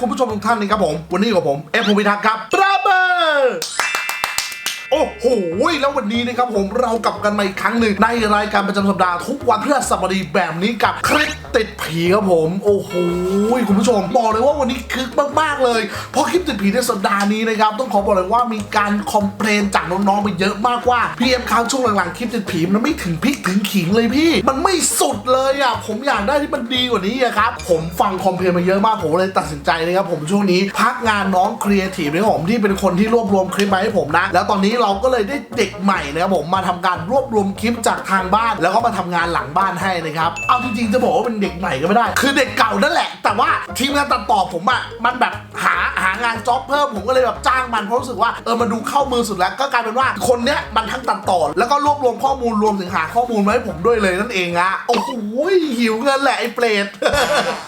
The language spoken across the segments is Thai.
คุณผู้ชมทุกท่านนะครับผม วันนี้กับผม เอฟพงพิทักษ์ครับปราเบอร์โอ้โห แล้ววันนี้นะครับผมเรากลับกันมาอีกครั้งหนึ่งในรายการประจำสัปดาห์ทุกวันพฤหัสบดีแบบนี้กับคลิป ติดผีครับผม โอ้โหคุณผู้ชมบอกเลยว่าวันนี้คึกมากๆเลย เพราะคลิปติดผีในสัปดาห์นี้นะครับ ต้องขอบอกเลยว่ามีการคอมเพลนจากน้องๆไปเยอะมากว่าพีเอ็มค้างช่วงหลังๆคลิปติดผีมันไม่ถึงพริกถึงขิงเลยพี่ มันไม่สุดเลยอะผมอยากได้ที่มันดีกว่านี้อะครับ ผมฟังคอมเพลนมาเยอะมากผมเลยตัดสินใจนะครับผมช่วงนี้พักงานน้องครีเอทีฟนะครับผมที่เป็นคนที่รวบรวมคลิปมาให้ผมนะ แล้วตอนนี้เราก็เลยได้เด็กใหม่นะครับผมมาทำการรวบรวมคลิปจากทางบ้าน แล้วก็มาทำงานหลังบ้านให้นะครับเอาจริงๆจะบอกว่าเป็นเด็กใหม่ก็ไม่ได้ คือเด็กเก่านั่นแหละ แต่ว่าทีมงานตัดต่อผมอะมันแบบหาหา งานจ็อบเพิ่มผมก็เลยแบบจ้างมันเพราะรู้สึกว่าเออมันดูเข้ามือสุดแล้วก็กลายเป็นว่าคนเนี้ยมันทั้งตัดต่อ แล้วก็รวบรวมข้อมูลรวมถึงหาข้อมูลมาให้ผมด้วยเลยนั่นเองอะโอ้โหหิวเงินแหละไอ้เปรต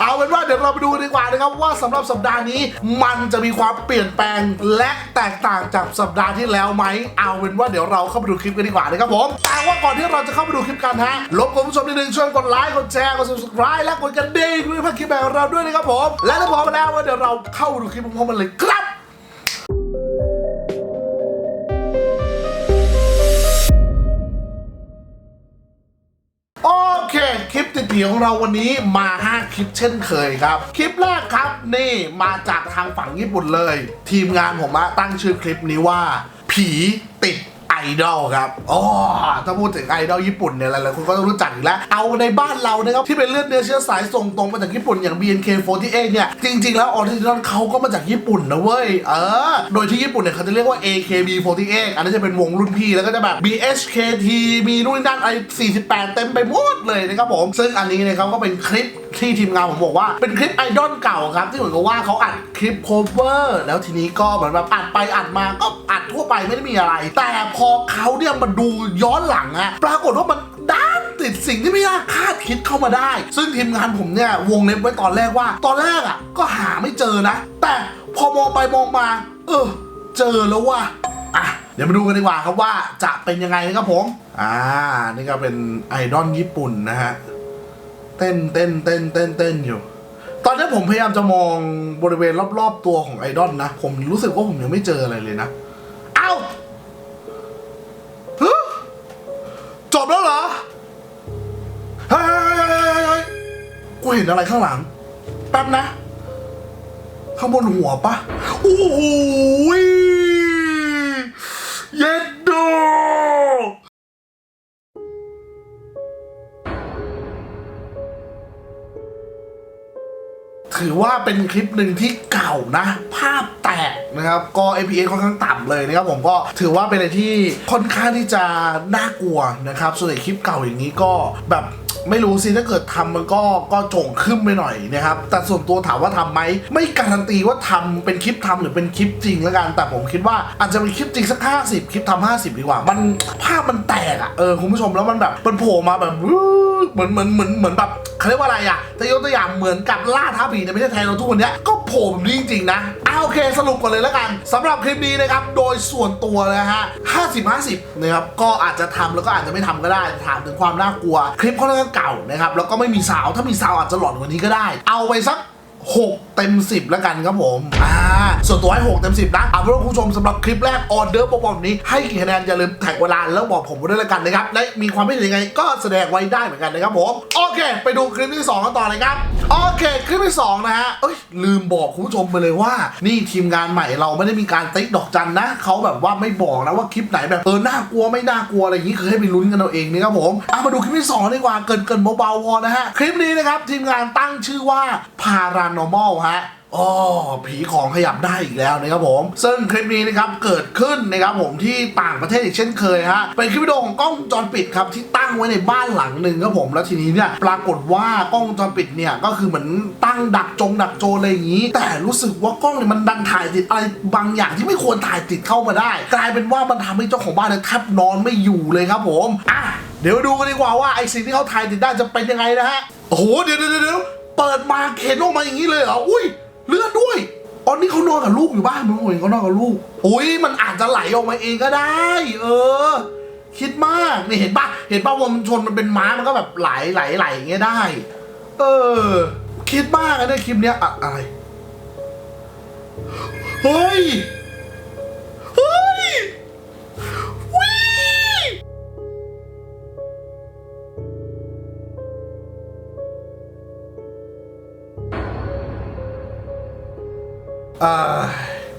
เอาเป็นว่าเดี๋ยวเราไปดูดีกว่านะครับว่าสำหรับสัปดาห์นี้มันจะมีความเปลี่ยนแปลงและแตกต่างจากสัปดาห์ที่แล้วไหมเอาเป็นว่าเดี๋ยวเราเข้าไปดูคลิปกันดีกว่านะครับผมแต่ว่าก่อนที่เราจะเข้าไปดูคลิปกันฮะรบกวนผู้ชมนิดนึงช่วยกดไลค์กดแชร์กด subscribe และกดกระดิ่งเพื่อพลาดคลิปแบบเราด้วยนะครับผมและถ้าพร้อมแล้วเดี๋ยวเราเข้าไปดูคลิปพร้อมกันเลยครับโอเค คลิปติดผีของเราวันนี้มา 5 คลิปเช่นเคยครับ คลิปแรกครับนี่มาจากทางฝั่งญี่ปุ่นเลย ทีมงานผมอะตั้งชื่อคลิปนี้ว่า ผีติด ดอลครับอ๋อถ้าพูดถึงไอดอลญี่ปุ่นเนี่ยหลายๆคนก็ต้องรู้จักอยู่แล้ว เอาในบ้านเรานะครับที่เป็นเลือดเนื้อเชื้อสายส่งตรงมาจากญี่ปุ่นอย่าง BNK48 เนี่ย จริง ๆ แล้วออริจินอลเขาก็มาจากญี่ปุ่นนะเว้ย เออ โดยที่ญี่ปุ่นเนี่ยเขาจะเรียกว่า AKB48 อันนี้จะเป็นวงรุ่นพี่แล้วก็จะแบบ BHKT มีนู่นนนั่นไอ48 เต็มไปหมดเลยนะครับผม ซึ่งอันนี้เนี่ยเขาก็เป็นคลิป ที่ทีมงานผมบอกว่าเป็นคลิปไอดอลเก่าครับ ที่เหมือนกับว่าเขาอัดคลิปโคเวอร์แล้วทีนี้ก็เหมือนแบบอัดไปอัดมาก็อัดทั่วไปไม่ได้มีอะไร แต่พอเขาเนี่ยมาดูย้อนหลังอะปรากฏว่ามันด้านติดสิ่งที่ไม่น่าคาดคิดเข้ามาได้ ซึ่งทีมงานผมเนี่ยวงเล็บไว้ตอนแรกว่า ตอนแรกอะก็หาไม่เจอนะ แต่พอมองไปมองมา เออ เจอแล้วว่ะอะเดี๋ยวมาดูกันดีกว่าครับว่าจะเป็นยังไงนะครับผม อ่า นี่ก็เป็นไอดอลญี่ปุ่นนะฮะ เต้นเต้นเต้นเต้นเต้นอยู่ ตอนนี้ผมพยายามจะมองบริเวณรอบๆตัวของไอดอลนะ ผมรู้สึกว่าผมยังไม่เจออะไรเลยนะเอ้าฮะจบแล้วเหรอเฮ้ยเฮ้ยเฮ้ยเฮ้ยเฮ้ยกูเห็นอะไรข้างหลัง แป๊บนะ ข้างบนหัวปะโอ้โห ว่าเป็นคลิปหนึ่งที่เก่านะ ภาพแตกนะครับ ก็ APA ค่อนข้างต่ำเลยนะครับผมก็ถือว่าเป็นอะไรที่ค่อนข้างที่จะน่ากลัวนะครับ ส่วนใหญ่คลิปเก่าอย่างนี้ก็แบบ ไม่รู้สิถ้าเกิดทำมันก็ก็โจ่งขึ้นไปหน่อยนะครับ แต่ส่วนตัวถามว่าทำไหม ไม่การันตีว่าทำเป็นคลิปทำหรือเป็นคลิปจริงแล้วกัน แต่ผมคิดว่าอาจจะเป็นคลิปจริงสัก 50 คลิปทำ50 ดีกว่า มันภาพมันแตกอะเออคุณผู้ชมแล้วมันแบบมันโผล่มาแบบเหมือนเหมือนเหมือนเหมือนแบบเขาเรียกว่าอะไรอะแต่ยกตัวอย่างเหมือนกับล่าท้าผีในประเทศไทยเราทุกวันเนี้ยก็ ผล่แบบนี้จริงๆนะเอาโอเคสรุปก่อนเลยแล้วกันสำหรับคลิปนี้นะครับโดยส่วนตัวนะฮะ50 50นะครับก็อาจจะทำแล้วก็อาจจะไม่ทำก็ได้ถามถึงความน่ากลัว คลิปค่อนข้างเก่านะครับแล้วก็ไม่มีสาวถ้ามีสาวอาจจะหลอนกว่านี้ก็ได้ เอาไปสัก 6 เต็ม 10 แล้วกันครับผม อ่า ส่วนตัวให้ 6 เต็ม 10 นะเอาเป็นว่าคุณผู้ชมสำหรับคลิปแรกออเดอร์ปอมนี้ ให้กี่คะแนนอย่าลืมแท็กเวลาแล้วบอกผมด้วยแล้วกันนะครับ และมีความคิดเห็นยังไงก็แสดงไว้ได้เหมือนกันนะครับผม โอเค ไปดูคลิปที่ 2 กันต่อเลยครับ โอเค คลิปที่ 2 นะฮะ เอ้ย ลืมบอกคุณผู้ชมไปเลยว่า นี่ทีมงานใหม่เราไม่ได้มีการติ๊กดอกจันนะ เขาแบบว่าไม่บอกนะว่าคลิปไหนแบบเออ น่ากลัวไม่น่ากลัวอะไรอย่างนี้คือให้ไปลุ้นกันเอาเองนะครับผมเอามาดูคลิปที่2ดีกว่า เกินเกินเบาๆพอนะฮะ คลิปนี้นะครับทีมงานตั้งชื่อว่า paranormal ฮะอ๋อผีของขยับได้อีกแล้วนะครับผม ซึ่งคลิปนี้นะครับเกิดขึ้นนะครับผมที่ต่างประเทศอีกเช่นเคยฮะเป็นคลิปวิดีโอของกล้องจรปิดครับที่ตั้งไว้ในบ้านหลังหนึ่งครับผมแล้วทีนี้เนี่ยปรากฏว่ากล้องจรปิดเนี่ยก็คือเหมือนตั้งดักจงดักโจอะไรอย่างนี้ แต่รู้สึกว่ากล้องเนี่ยมันดันถ่ายติดอะไรบางอย่างที่ไม่ควรถ่ายติดเข้ามาได้ กลายเป็นว่ามันทำให้เจ้าของบ้านเนี่ยแทบนอนไม่อยู่เลยครับผมอะเดี๋ยวดูกันดีกว่าว่าไอ้สิ่งที่เขาถ่ายติดได้จะเป็นยังไงนะฮะโอ้โหเดี๋ยวเดี๋ยวเดี๋ยว เปิดมาเข็นออกมาอย่างนี้เลยเหรอ อุ้ยเลือดด้วยอ๋อนี่เขานอนกับลูกอยู่บ้านมึงเห็นเขานอนกับลูก อุ้ยมันอาจจะไหลออกมาเองก็ได้ เออ คิดมากนี่เห็นปะเห็นปะว่ามันชนมันเป็นม้ามันก็แบบไหลไหลไหลอย่างเงี้ยได้ เออ คิดมากนะเนี่ยคลิปเนี้ยอะอะไร เฮ้ย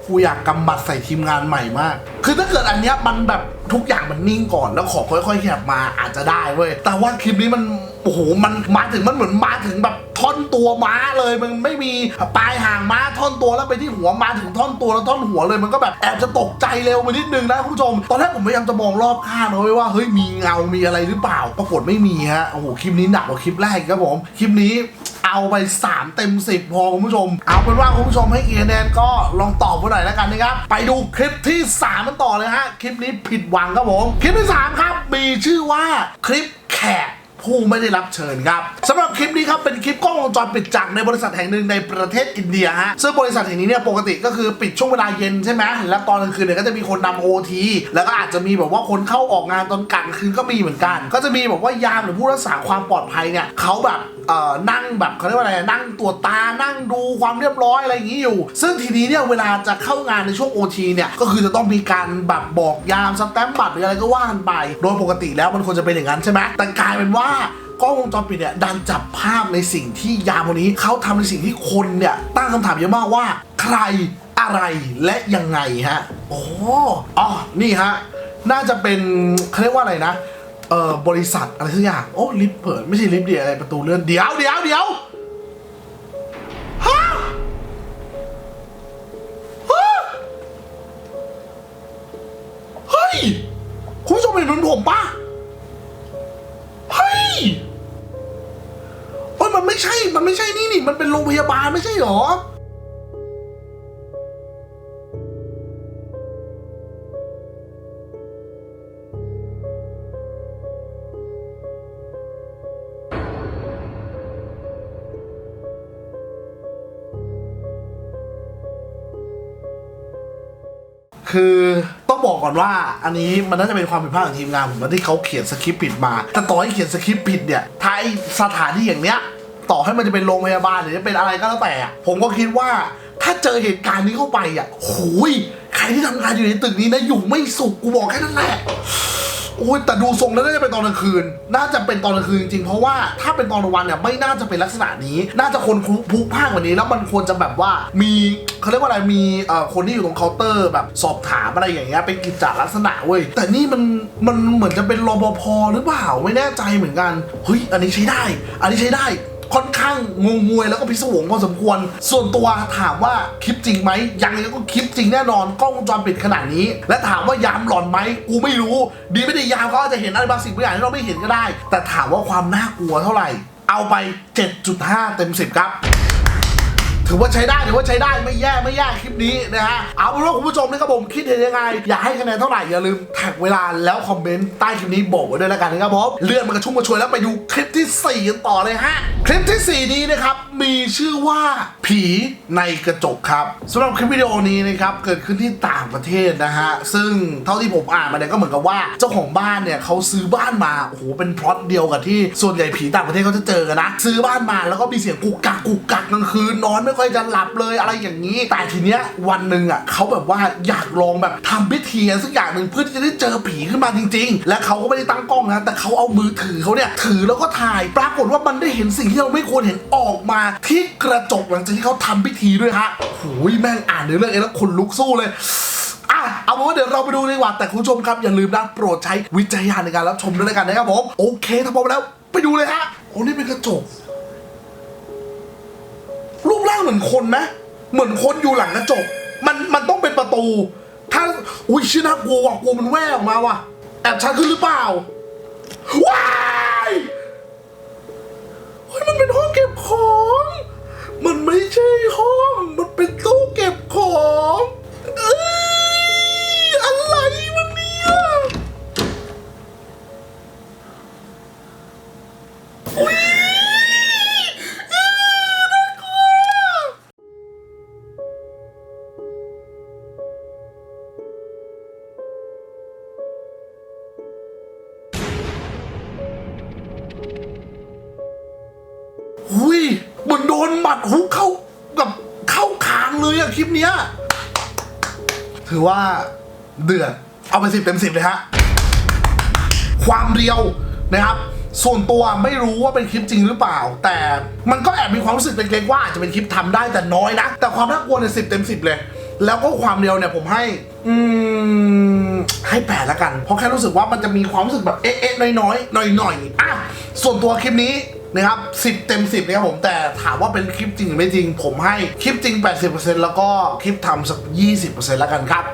กูอยากกำบัดใส่ทีมงานใหม่มาก คือถ้าเกิดอันเนี้ยมันแบบทุกอย่างมันนิ่งก่อนแล้วขอค่อยๆแคบมาอาจจะได้เว้ยแต่ว่าคลิปนี้มันโอ้โหมันมาถึงมันเหมือนมาถึงแบบท่อนตัวม้าเลยมันไม่มีปลายหางม้าท่อนตัวแล้วไปที่หัวมาถึงท่อนตัวแล้วท่อนหัวเลยมันก็แบบแอบจะตกใจเร็วไปนิดนึงนะคุณผู้ชม ตอนแรกผมพยายามจะมองรอบข้างนะเว้ยว่าเฮ้ยมีเงา มีอะไรหรือเปล่า ปรากฏไม่มีฮะโอ้โหคลิปนี้หนักกว่าคลิปแรกครับผมคลิปนี้เอาไป 3 เต็ม 10 พอคุณผู้ชม เอาเป็นว่าคุณผู้ชมให้เกียรติแนนก็ลองตอบมาหน่อยแล้วกันนะครับ ไปดูคลิปที่3ันต่อเลยฮะ คลิปนี้ผิดหวังครับผม คลิปที่ 3 ครับ มีชื่อว่าคลิปแขกผู้ไม่ได้รับเชิญครับสำหรับคลิปนี้ครับเป็นคลิปกล้องวงจรปิดจากในบริษัทแห่งหนึ่งในประเทศอินเดียฮะซึ่งบริษัทแห่งนี้เนี่ยปกติก็คือปิดช่วงเวลาเย็นใช่ไหมแล้วตอนกลางคืนเนี่ยก็จะมีคนนำโอทีแล้วก็อาจจะมีแบบว่าคนเข้าออกงานตอนกลางคืนก็มีเหมือนกัน ก็จะมีแบบว่ายามหรือผู้รักษาความปลอดภัยเนี่ยเขาแบบ เอ่อนั่งแบบเขาเรียกว่าอะไรนั่งตรวจตานั่งดูความเรียบร้อยอะไรอย่างนี้อยู่ ซึ่งทีนี้เนี่ยเวลาจะเข้างานในช่วงโอทีเนี่ยก็คือจะต้องมีการแบบบอกยามสแตมป์บัตรหรืออะไรก็ว่ากันไป โดยปกติแล้วมันควรจะเป็นอย่างนั้นใช่ไหมแต่กลายเป็นว่ากล้องวงจรปิดเนี่ยดันจับภาพในสิ่งที่ยามคนนี้เขาทำในสิ่งที่คนเนี่ยตั้งคำถามเยอะมากว่า ใครอะไรและยังไงฮะโอ้อ๋อนี่ฮะน่าจะเป็นเขาเรียกว่าอะไรนะ เอ่อบริษัทอะไรสักอย่างโอ้ลิฟต์เปิดไม่ใช่ลิฟต์เดียอะไรประตูเลื่อนเดี๋ยวเดี๋ยวเดี๋ยวฮะฮะเฮ้ยคุณผู้ชมเห็นเหมือนผมปะเฮ้ยโอ้ยมันไม่ใช่มันไม่ใช่นี่นี่มันเป็นโรงพยาบาลไม่ใช่หรอ คือต้องบอกก่อนว่าอันนี้มันน่าจะเป็นความผิดพลาดของทีมงานผมที่เขาเขียนสคริปต์ผิดมา แต่ต่อให้เขียนสคริปต์ผิดเนี่ยถ้าไอสถานที่อย่างเนี้ย ต่อให้มันจะเป็นโรงพยาบาลหรือจะเป็นอะไรก็แล้วแต่อะผมก็คิดว่าถ้าเจอเหตุการณ์นี้เข้าไปอะโหุยใครที่ทำงานอยู่ในตึกนี้นะอยู่ไม่สุขกูบอกแค่นั้นแหละ อ้ยแต่ดูทรงแล้วน่าจะเป็นตอนกลางคืน น่าจะเป็นตอนกลางคืนจริงๆ เพราะว่าถ้าเป็นตอนกลางวันเนี่ยไม่น่าจะเป็นลักษณะนี้ น่าจะคนพลุกพล่านกว่านี้ แล้วมันควรจะแบบว่ามีเขาเรียกว่าอะไรมีเอ่อคนที่อยู่ตรงเคาน์เตอร์แบบสอบถามอะไรอย่างเงี้ยเป็นกิจจลักษณะเว้ยแต่นี่มันมันเหมือนจะเป็นรปภหรือเปล่าไม่แน่ใจเหมือนกันเฮ้ยอันนี้ใช้ได้ อันนี้ใช้ได้ ค่อนข้างงงงวยแล้วก็พิศวงพอสมควร ส่วนตัวถามว่าคลิปจริงไหมยังไงก็คลิปจริงแน่นอนกล้องวงจรปิดขนาดนี้ และถามว่ายามหลอนไหมกูไม่รู้ ดีไม่ดียามก็อาจจะเห็นอะไรบางสิ่งบางอย่างที่เราไม่เห็นก็ได้ แต่ถามว่าความน่ากลัวเท่าไหร่ เอาไป 7.5 เต็ม 10 ครับ ถือว่าใช้ได้ถือว่าใช้ได้ไม่แย่ไม่แย่คลิปนี้นะฮะเอาเป็นว่าคุณผู้ชมนะครับผมคิดเห็นยังไง อยากให้คะแนนเท่าไหร่อย่าลืมแท็กเวลาแล้วคอมเมนต์ใต้คลิปนี้บอกไว้ด้วยแล้วกันนะครับผมเลื่อนมากระชุ่มกระชวยแล้วไปดูคลิปที่4กันต่อเลยฮะคลิปทีสี่ 4 นี้นะครับมีชื่อว่าผีในกระจกครับสำหรับคลิปวิดีโอนี้นะครับเกิดขึ้นที่ต่างประเทศนะฮะซึ่งเท่าที่ผมอ่านมาเนี่ยก็เหมือนกับว่าเจ้าของบ้านเนี่ยเขาซื้อบ้านมาโอ้โหเป็นพล็อตเดียวกับที่ส่วนใหญ่ผีต่างประเทศเขาจะเจอกันนะ ซื้อบ้านมาแล้วก็มีเสียงกุกกักกุกกักกลางคืนนอนไม่ค่อยยจะหลับเลยอะไรอย่างนี้ แต่ทีเนี้ยวันหนึ่งอะเขาแบบว่าอยากลองแบบทำพิธีสักอย่างหนึ่งเพื่อที่จะได้เจอผีขึ้นมาจริง ๆ และเขาก็ไม่ได้ตั้งกล้องนะแต่เขาเอามือถือเขาเนี่ยถือแล้วก็ถ่าย ปรากฏว่ามันได้เห็นสิ่งที่เราไม่ควรเห็นออกมา ที่กระจกหลังจากที่เขาทำพิธีด้วยฮะโอ้ยแม่งอ่านเนื้อเรื่องเองแล้วขนลุกสู้เลยอะเอาเป็นว่าเดี๋ยวเราไปดูดีกว่า แต่คุณผู้ชมครับ อย่าลืมนะโปรดใช้วิจารณญาณในการรับชมด้วยกันนะครับผม โอเคถ้าพร้อมแล้วไปดูเลยฮะ โอ้นี่เป็นกระจก เหมือนคนไหมเหมือนคนอยู่หลังกระจก มันมันต้องเป็นประตู ถ้าอุ้ยชื่อน่ากลัวว่ะกลัวมันแว่ออกมาว่ะแอบชันขึ้นหรือเปล่าว้ายเฮ้ยมันเป็นห้องเก็บของ มันไม่ใช่ห้อง มันเป็นตู้เก็บของเอ เดือด เอาไปสิบเต็มสิบเลยฮะ ความเรียวนะครับ ส่วนตัวไม่รู้ว่าเป็นคลิปจริงหรือเปล่า แต่มันก็แอบมีความรู้สึกเล็กๆว่าอาจจะเป็นคลิปทำได้แต่น้อยนะ แต่ความน่ากลัวเนี่ยสิบเต็มสิบเลย แล้วก็ความเรียวเนี่ยผมให้ อืม ให้แปดละกัน เพราะแค่รู้สึกว่ามันจะมีความรู้สึกแบบเอ๊ะๆน้อยๆหน่อยๆอะส่วนตัวคลิปนี้นะครับ10 เต็ม 10นะครับผมแต่ถามว่าเป็นคลิปจริงหรือไม่จริง ผมให้คลิปจริง 80%แล้วก็คลิปทำสัก 20%แล้วกันครับ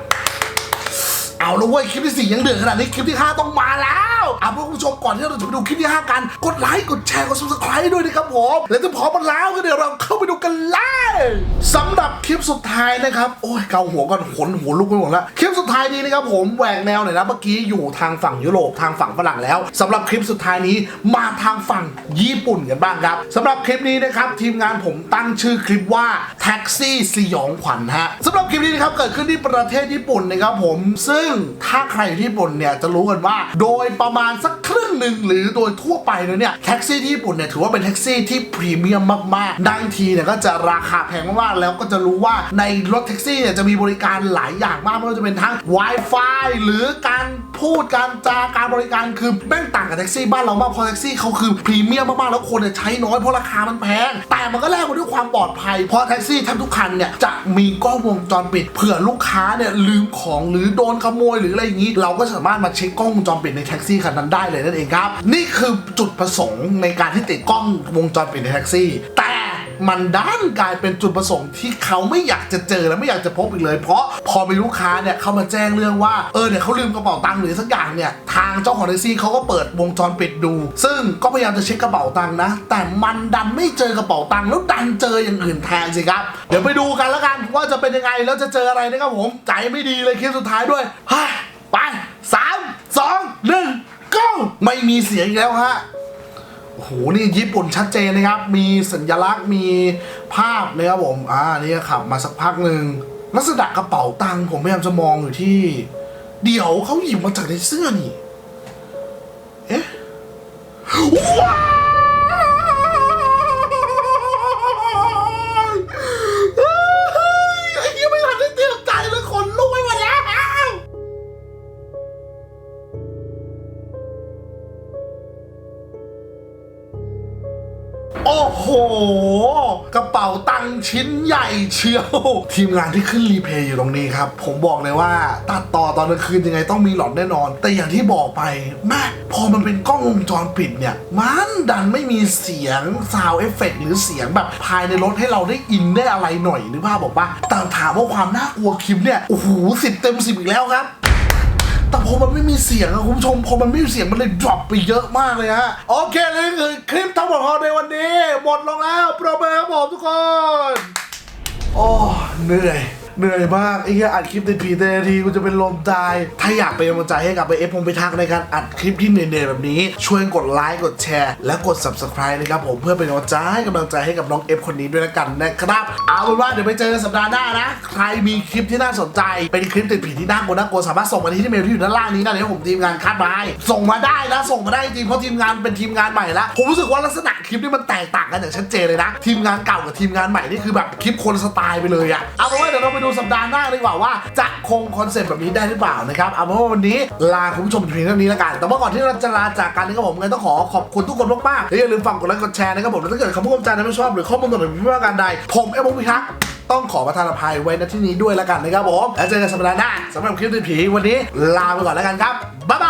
เอาละเว้ยคลิปที่สี่ยังเดือดขนาดนี้คลิปที่ห้าต้องมาแล้ว เอาคุณผู้ชมก่อนที่เราจะไปดูคลิปที่ห้ากัน กดไลค์กดแชร์กด subscribe ด้วยนะครับผมและถ้าพร้อมกันแล้วก็เดี๋ยวเราเข้าไปดูกันเลยสำหรับคลิปสุดท้ายนะครับโอ้ยเกาหัวก่อนขนหัวลุกไปหมดแล้วคลิปสุดท้ายนี้นะครับผมแหวกแนวหน่อยนะเมื่อกี้อยู่ทางฝั่งยุโรปทางฝั่งฝรั่งแล้วสำหรับคลิปสุดท้ายนี้มาทางฝั่งญี่ปุ่นกันบ้างครับสำหรับคลิปนี้นะครับทีมงานผมตั้งชื่อคลิปว่าแท็กซี่สยองขวัญฮะสำหรับคลิปนี้นะครับเกิดขึ้นที่ประเทศญี่ปุ่นนะครับผมซึ่งถ้าใครอยู่ที่ญี่ปุ่นเนี่ยจะรู้กันว่า โดยประมาณณสักครึ่ง หนึ่งหรือโดยทั่วไปแล้วเนี่ยแท็กซี่ที่ญี่ปุ่นเนี่ยถือว่าเป็นแท็กซี่ที่พรีเมียมมากๆดังทีเนี่ยก็จะราคาแพงมากๆแล้วก็จะรู้ว่าในรถแท็กซี่เนี่ยจะมีบริการหลายอย่างมากไม่ว่าจะเป็นทั้ง Wi-Fi หรือการพูดการจาการบริการคือแม่งต่างกับแท็กซี่บ้านเรามากเพราะแท็กซี่เขาคือพรีเมียมมากๆแล้วคนเนี่ยใช้น้อยเพราะราคามันแพง แต่มันก็แลกมาด้วยความปลอดภัย เพราะแท็กซี่แทบทุกคันเนี่ยจะมีกล้องวงจรปิดเผื่อลูกค้าเนี่ยลืมของหรือโดนขโมยหรืออะไรอย่างนี้ เราก็สามารถมาเช็คกล้องวงจรปิดในแท็กซี่คันนั้นได้เลยนั่นเองครับ นี่คือจุดประสงค์ในการที่ติดกล้องวงจรปิดในแท็กซี่ แต่มันด้านกลายเป็นจุดประสงค์ที่เขาไม่อยากจะเจอและไม่อยากจะพบอีกเลย เพราะพอมีลูกค้าเนี่ยเขามาแจ้งเรื่องว่าเออเนี่ยเขาลืมกระเป๋าตังค์หรือสักอย่างเนี่ยทางเจ้าของแท็กซี่เขาก็เปิดวงจรปิดดู ซึ่งก็พยายามจะเช็คกระเป๋าตังค์นะ แต่มันดันไม่เจอกระเป๋าตังค์แล้วดันเจออย่างอื่นแทนสิครับเดี๋ยวไปดูกันแล้วกันว่าจะเป็นยังไงแล้วจะเจออะไรนะครับผมใจไม่ดีเลยคลิปสุดท้ายด้วยเฮ้ยไปสามสองหนึ่ง ก็ไม่มีเสียงอีกแล้วฮะโอ้โหนี่ญี่ปุ่นชัดเจนนะครับ มีสัญลักษณ์มีภาพนะครับผมอ่านี่ก็ขับมาสักพักหนึ่งลักษณะกระเป๋าตังค์ผมพยายามจะมองอยู่ที่ เดี๋ยวเขาหยิบมาจากในเสื้อนี่ เอ๊ะว้า ชิ้นใหญ่เชียว ทีมงานที่ขึ้นรีเพย์อยู่ตรงนี้ครับ ผมบอกเลยว่าตัดต่อตอนกลางคืนยังไงต้องมีหลอดแน่นอน แต่อย่างที่บอกไปแม่พอมันเป็นกล้องวงจรปิดเนี่ย มันดันไม่มีเสียงซาวเอฟเฟกหรือเสียงแบบภายในรถให้เราได้อินได้อะไรหน่อยนึกภาบอกว่าแต่ถามว่าความน่ากลัวคลิปเนี่ยโอ้โหสิบเต็มสิบอีกแล้วครับ อมันไม่มีเสียงอะคุณผู้ชมพอมันไม่มีเสียงมันเลยดรอปไปเยอะมากเลยฮะโอเคเลยคือคลิปทั้งหมดของในวันนี้หมดลงแล้วปรบมือครับผมทุกคน โอ้เหนื่อย เหนื่อยมากไอ้แค่อัดคลิปในผีแต่นาทีกูจะเป็นลมตาย ถ้าอยากเป็นกำลังใจให้กับไปเอฟพงไปทักในการอัดคลิปที่เหนื่อยๆแบบนี้ ช่วยกดไลค์กดแชร์ และกด subscribe นะครับผมเพื่อเป็นกำลังใจให้กำลังใจให้กับน้องเอฟคนนี้ด้วยละกันนะครับ เอาเป็นว่าเดี๋ยวไปเจอกันสัปดาห์หน้านะ ใครมีคลิปที่น่าสนใจเป็นคลิปติดผีที่น่ากลัวน่ากลัวสามารถส่งมาที่เมลที่อยู่ด้านล่างนี้นะเดี๋ยวผมทีมงานคัดมาให้ส่งมาได้นะส่งมาได้จริงเพราะทีมงานเป็นทีมงานใหม่ล้วผมรู้สึกว่าลักษณะคลิปนี่มันแตกต่างกันอย่างชัดเจนเลยนะ ทีมงานเก่ากับทีมงานใหม่นี่คือแบบคลิปคนสไตล์ไปเลยอะเอาเป็นว่าเดี๋ยวเราไปดูสัปดาห์หน้าดีกว่าว่าจะคงคอนเซ็ปต์แบบนี้ได้หรือเปล่านะครับเอาเป็นว่าวันนี้ลาคุณผู้ชมเพียงเท่านี้แล้วกัน แต่ว่าก่อนที่เราจะลาจากกันนะครับผมงั้นต้องขอขอบคุณทุกคนมากๆและอย่าลืมฝากกดไลค์กดแชร์นะครับผมแล้วถ้าเกิดคำพูดคำจาไม่ชอบหรือข้อมูลต่างๆไม่ว่าการใดผมเอ็มพิทักษ์ต้องขอประทานอภัยไว้ณที่นี้ด้วยแล้วกันนะครับผมแล้วเจอกันสัปดาห์หน้าสำหรับคลิปตีผีวันนี้ลาไปก่อนแล้วกันครับบ๊ายบาย